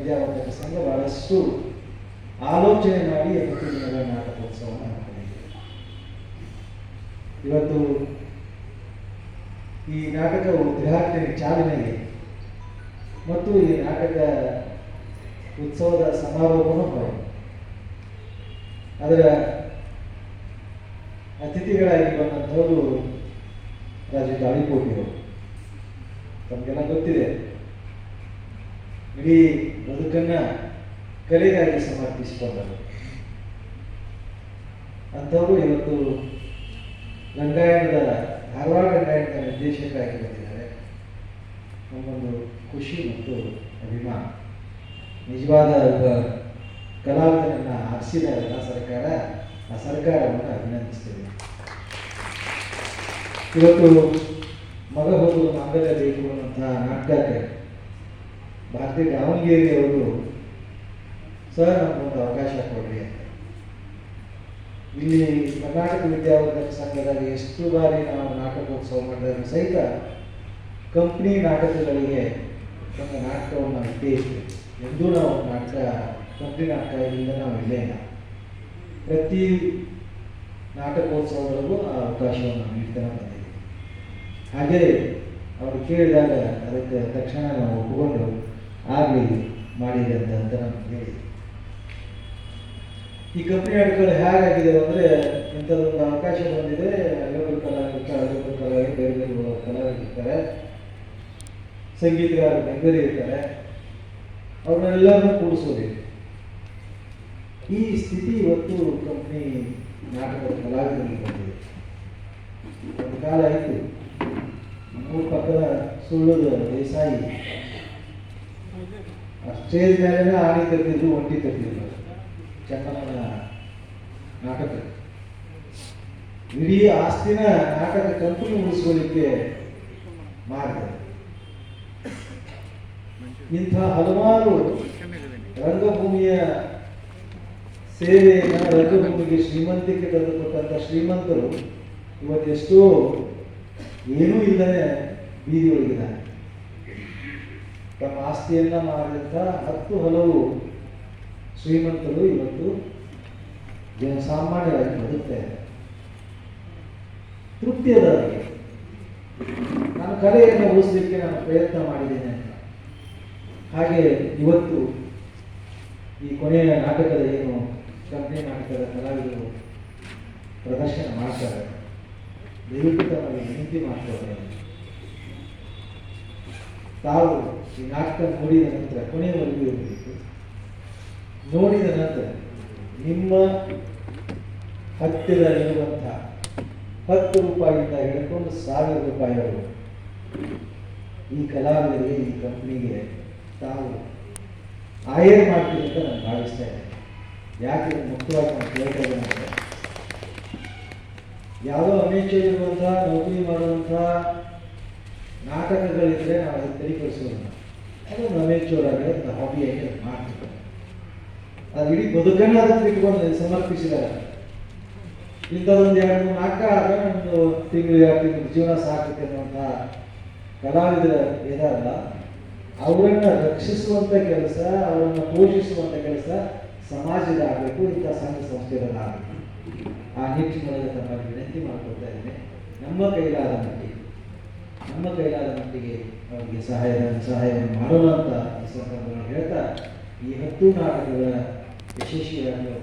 ವಿದ್ಯಾವರ್ಧಕ ಸಂಘ ಬಹಳಷ್ಟು ಆಲೋಚನೆ ಮಾಡಿ ಅತಿಥಿ ದಿನಗಳ ನಾಟಕೋತ್ಸವವನ್ನು ಇವತ್ತು ಈ ನಾಟಕ ಚಾಲನೆ ಚಾಲನೆಗೆ ಮತ್ತು ಈ ನಾಟಕ ಉತ್ಸವದ ಸಮಾರೋಪನೂ ಹೋಯಿತು ಅದರ ಅತಿಥಿಗಳಾಗಿ ಬಂದಂಥವರು ರಾಜು ದಾಳಿಕೋಟಿಯವರು. ತಮಗೆಲ್ಲ ಗೊತ್ತಿದೆ. ಇಡೀ ಬದುಕನ್ನ ಕಲೆಗಾಗಿ ಸಮರ್ಪಿಸಿಕೊಂಡರು. ಅಂಥವರು ಇವತ್ತು ರಂಗಾಯಣದ ಧಾರವಾಡ ರಂಗಾಯಣದ ನಿರ್ದೇಶಕರಾಗಿ ಬಂದಿದ್ದಾರೆ. ನಮ್ಮೊಂದು ಖುಷಿ ಮತ್ತು ಅಭಿಮಾನ. ನಿಜವಾದ ಒಬ್ಬ ಕಲಾವಿದರನ್ನು ಸರ್ಕಾರ, ಆ ಸರ್ಕಾರವನ್ನು ಅಭಿನಂದಿಸ್ತೇವೆ ಇವತ್ತು ಮಗ ಹೋಗುವ ಮಾಂಗಲ್ಯ ಬೇಕು ಅನ್ನುವಂತಹ ನಾಟಕಕ್ಕೆ ಭಾರತೀಯ ದಾವಣಗೆರೆಯವರು, ಸರ್, ನಮಗೊಂದು ಅವಕಾಶ ಕೊಡ್ರಿ ಅಂತ. ಇಲ್ಲಿ ಕರ್ನಾಟಕ ವಿದ್ಯಾವರ್ಧಕ ಸಂಘದಲ್ಲಿ ಎಷ್ಟು ಬಾರಿ ನಾವು ನಾಟಕೋತ್ಸವ ಮಾಡಿದ್ರು ಸಹಿತ ಕಂಪ್ನಿ ನಾಟಕಗಳಿಗೆ ನಮ್ಮ ನಾಟಕವನ್ನು ಇತ್ತು ಎಂದೂ ನಾವು ನಾಟಕ, ಕಂಪ್ನಿ ನಾಟಕದಿಂದ ನಾವು ಇಲ್ಲೇ ಇಲ್ಲ. ಪ್ರತಿ ನಾಟಕೋತ್ಸವಗಳಿಗೂ ಆ ಅವಕಾಶವನ್ನು ನೀಡ್ತಾನೆ ಬಂದಿದ್ದೀವಿ. ಹಾಗೆಯೇ ಅವರು ಕೇಳಿದಾಗ ಅದಕ್ಕೆ ತಕ್ಷಣ ನಾವು ಒಪ್ಪಿಕೊಂಡು ಆಗಲಿ ಮಾಡಿದೆ ಅಂತ ಅಂತ ನಮ್ಗೆ ಹೇಳಿ ಈ ಕಂಪ್ನಿ ನಾಟಕಗಳು ಹೇಗಾಗಿದೆ ಅಂದರೆ ಇಂಥದ್ದೊಂದು ಅವಕಾಶ ಬಂದಿದೆ ಐವರು ಕಲಾವಿದ ಬೇರೆ ಬೇರೆ ಕಲಾವಿದರು ಇರ್ತಾರೆ ಸಂಗೀತಗಾರರು ಬೆಂಗರಿ ಇರ್ತಾರೆ ಅವ್ರನ್ನೆಲ್ಲರನ್ನೂ ಕೂಡಿಸೋದಿ ಈ ಸ್ಥಿತಿ ಇವತ್ತು ಕಂಪ್ನಿ ನಾಟಕದ ಕಲಾವಿದರಿಗೆ ಬಂದಿದೆ. ಒಂದು ಕಾಲ ಆಯಿತು. ಮೂರು ಪಕ್ಕದ ಸುಳ್ಳದ ದೇಸಾಯಿ ಸ್ಟೇಜ್ ಮೇಲೆ ಆಣಿ ತರ್ತಿದ್ರು ಒಂಟಿ ತರ್ತಿದ್ರು ಚಂದನ ನಾಟಕ. ಇಡೀ ಆಸ್ತಿನ ನಾಟಕ ಕಂಪನಿ ಉಳಿಸ್ಕೊಳ್ಳಿಕ್ಕೆ ಮಾಡಿದೆ ಇಂಥ ಹಲವಾರು ರಂಗಭೂಮಿಯ ಸೇವೆಯನ್ನು ರಂಗಭೂಮಿಗೆ ಶ್ರೀಮಂತಿಕೆ ತಂದುಕೊಟ್ಟಂಥ ಶ್ರೀಮಂತರು ಇವತ್ತೆಷ್ಟೋ ಏನೂ ಇಲ್ಲದೆ ಬೀದಿಯೊಳಗಿದ್ದಾರೆ. ತಮ್ಮ ಆಸ್ತಿಯನ್ನು ಮಾಡಿದಂಥ ಹತ್ತು ಹಲವು ಶ್ರೀಮಂತರು ಇವತ್ತು ಜನಸಾಮಾನ್ಯರಾಗಿ ಬರುತ್ತೆ ತೃಪ್ತಿ ಅದ ನಾನು ಕಲೆಯನ್ನು ಉಳಿಸಲಿಕ್ಕೆ ನಾನು ಪ್ರಯತ್ನ ಮಾಡಿದ್ದೇನೆ ಅಂತ. ಹಾಗೆ ಇವತ್ತು ಈ ಕೊನೆಯ ನಾಟಕದ ಏನು ಕಂಪನಿ ನಾಟಕದ ಕಲಾವಿದರು ಪ್ರದರ್ಶನ ಮಾಡ್ತಾರೆ. ದಯವಿಟ್ಟು ತಮಗೆ ವಿನಂತಿ ಮಾಡ್ತಾರೆ ತಾವು ಈ ನಾಟಕ ನೋಡಿದ ನಂತರ, ಕೊನೆಯವರೆಗೂ ಇರಬೇಕು. ನೋಡಿದ ನಂತರ ನಿಮ್ಮ ಹತ್ತಿರ ಇರುವಂತಹ ಹತ್ತು ರೂಪಾಯಿಯಿಂದ ಹಿಡ್ಕೊಂಡು ಸಾವಿರ ರೂಪಾಯಿಗಳು ಈ ಕಲಾವಿದರಿಗೆ, ಈ ಕಂಪ್ನಿಗೆ ತಾವು ಆಯರ್ ಮಾಡ್ತೀವಿ ಅಂತ ನಾನು ಭಾವಿಸ್ತಾ ಇದ್ದೇನೆ. ಯಾಕೆ ಮುಖ್ಯವಾಗಿ ನಾನು ಕೇಳ್ತಾ ಯಾವುದೋ ಅಮೇಚರ್ ಇರುವಂತಹ ನೌಕರಿ ಮಾಡುವಂತಹ ನಾಟಕಗಳಿದ್ರೆ ನಾವು ಅದನ್ನು ಅದು ಆಗಿ ಒಂದು ಹಾಬಿಯಾಗಿ ಅದು ಮಾಡ್ತೀವಿ ಅದು ಇಡೀ ಬದುಕನ್ನು ಅದಕ್ಕೆ ಇಟ್ಕೊಂಡು ಸಮರ್ಪಿಸಿದ್ದಾರೆ. ಇಂಥದ್ದೊಂದು ಎರಡು ಮೂರು ನಾಲ್ಕ ಆದರೆ ಒಂದು ತಿಂಗಳು, ಎರಡು ತಿಂಗಳು ಜೀವನ ಸಾಕುತ್ತೆ ಅನ್ನುವಂಥ ಕಲಾವಿದರ ಇದಾರಲ್ಲ ಅವರನ್ನ ರಕ್ಷಿಸುವಂಥ ಕೆಲಸ, ಅವರನ್ನು ಪೋಷಿಸುವಂಥ ಕೆಲಸ ಸಮಾಜದ ಆಗಬೇಕು, ಇಂಥ ಸಂಘ ಸಂಸ್ಥೆಗಳಾಗಬೇಕು. ಆ ನಿಟ್ಟಿನೊಳಗೆ ತಮ್ಮ ವಿನಂತಿ ಮಾಡ್ಕೊಳ್ತಾ ಇದ್ದೀನಿ. ನಮ್ಮ ಕೈಲಾದ ಮಟ್ಟಿಗೆ, ನಮ್ಮ ಕೈಲಾದ ಮಟ್ಟಿಗೆ ಅವರಿಗೆ ಸಹಾಯ ಸಹಾಯವನ್ನು ಮಾಡೋಣ ಅಂತ ಈ ಸಂದರ್ಭದಲ್ಲಿ ಹೇಳ್ತಾ ಈ ಹತ್ತು ನಾಟಕಗಳ ಯಶಸ್ವಿಯಾಗಿ